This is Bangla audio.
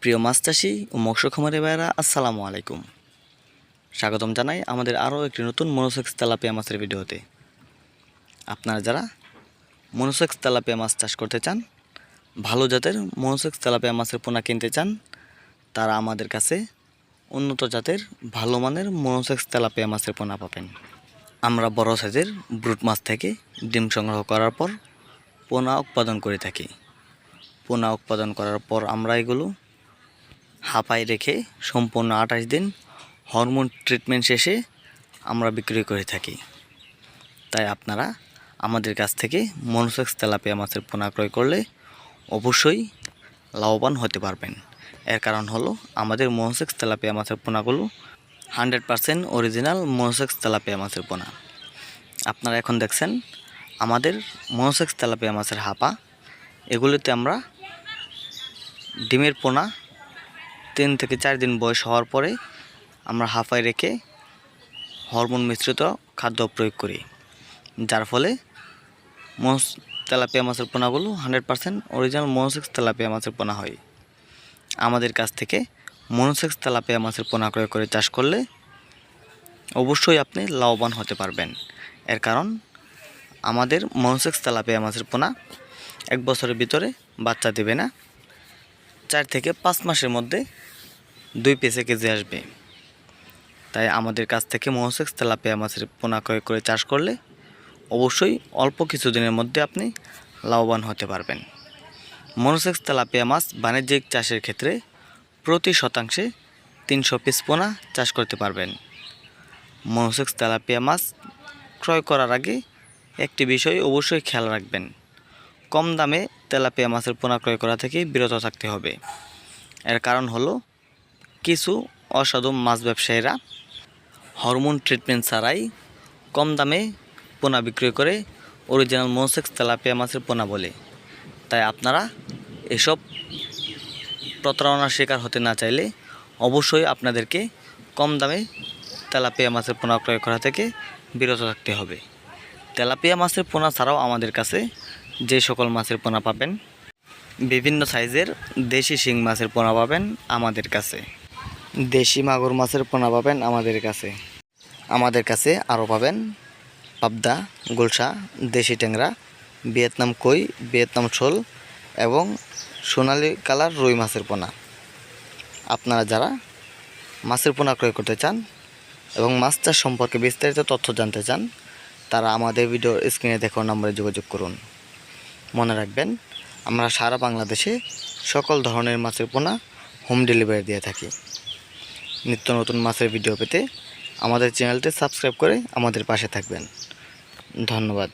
প্রিয় মাছ চাষি ও মৎস্য খামারি ভাইয়েরা, আসসালামু আলাইকুম। স্বাগতম জানাই আমাদের আরও একটি নতুন মনোসেক্স তেলাপিয়া মাছের ভিডিওতে। আপনারা যারা মনোসেক্স তেলাপিয়া মাছ চাষ করতে চান, ভালো জাতের মনোসেক্স তেলাপিয়া মাছের পোনা কিনতে চান, তারা আমাদের কাছে উন্নত জাতের ভালো মানের মনোসেক্স তেলাপিয়া মাছের পোনা পাবেন। আমরা বড় সাইজের ব্রুট মাছ থেকে ডিম সংগ্রহ করার পর পোনা উৎপাদন করে থাকি। পোনা উৎপাদন করার পর আমরা এগুলো হাঁপায় রেখে সম্পূর্ণ আঠাশ দিন হরমোন ট্রিটমেন্ট শেষে আমরা বিক্রি করে থাকি। তাই আপনারা আমাদের কাছ থেকে মনোসেক্স তেলাপিয়া মাছের পোনা ক্রয় করলে অবশ্যই লাভবান হতে পারবেন। এর কারণ হলো আমাদের মনোসেক্স তেলাপিয়া মাছের পোনাগুলো hundred percent original monosex tilapia মাছের পোনা। আপনারা এখন দেখছেন আমাদের মনোসেক্স তেলাপিয়া মাছের হাপা। এগুলিতে আমরা ডিমের পোনা তিন থেকে চার দিন বয়স হওয়ার পরে আমরা হাফায় রেখে হরমোন মিশ্রিত খাদ্য প্রয়োগ করি, যার ফলে মস তেলাপিয়া মাছের পোনাগুলো hundred percent original monosex tilapia মাছের পোনা হয়। আমাদের কাছ থেকে মনোসেক্স তেলাপিয়া মাছের পোনা ক্রয় করে চাষ করলে অবশ্যই আপনি লাভবান হতে পারবেন। এর কারণ, আমাদের মনোসেক্স তেলাপিয়া মাছের পোনা এক বছরের ভিতরে বাচ্চা দেবে না। চার থেকে পাঁচ মাসের মধ্যে দুই পেসে কেজি আসবে। তাই আমাদের কাছ থেকে মনোসেক্স তেলাপিয়া মাছের পোনা ক্রয় করে চাষ করলে অবশ্যই অল্প কিছু দিনের মধ্যে আপনি লাভবান হতে পারবেন। মনোসেক্স তেলাপিয়া মাছ বাণিজ্যিক চাষের ক্ষেত্রে প্রতি শতাংশে তিনশো পিস পোনা চাষ করতে পারবেন। মনোসেক্স তেলাপিয়া মাছ ক্রয় করার আগে একটি বিষয় অবশ্যই খেয়াল রাখবেন। কম দামে তেলাপিয়া মাছের পোনা ক্রয় করা থেকে বিরত থাকতে হবে। এর কারণ হলো, কিছু অসাধু মাছ ব্যবসায়ীরা হরমোন ট্রিটমেন্ট ছাড়াই কম দামে পোনা বিক্রয় করে অরিজিনাল মনোসেক্স তেলাপিয়া মাছের পোনা বলে। তাই আপনারা এসব প্রতারণার শিকার হতে না চাইলে অবশ্যই আপনাদেরকে কম দামে তেলাপিয়া মাছের পোনা ক্রয় করা থেকে বিরত থাকতে হবে। তেলাপিয়া মাছের পোনা ছাড়াও আমাদের কাছে যে সকল মাছের পোনা পাবেন, বিভিন্ন সাইজের দেশি শিং মাছের পোনা পাবেন আমাদের কাছে। দেশি মাগুর মাছের পোনা পাবেন আমাদের কাছে। আমাদের কাছে আরও পাবেন পাবদা, গুলশা, দেশি ট্যাংরা, ভিয়েতনাম কই, ভিয়েতনাম শোল এবং সোনালি কালার রুই মাছের পোনা। আপনারা যারা মাছের পোনা ক্রয় করতে চান এবং মাছ চাষ সম্পর্কে বিস্তারিত তথ্য জানতে চান, তারা আমাদের ভিডিও স্ক্রিনে দেখানো, নম্বরে যোগাযোগ করুন। মনে রাখবেন, আমরা সারা বাংলাদেশে সকল ধরনের মাছের পোনা হোম ডেলিভারি দিয়ে থাকি। নিত্য নতুন মাছের ভিডিও পেতে আমাদের চ্যানেলটি সাবস্ক্রাইব করে আমাদের পাশে থাকবেন। ধন্যবাদ।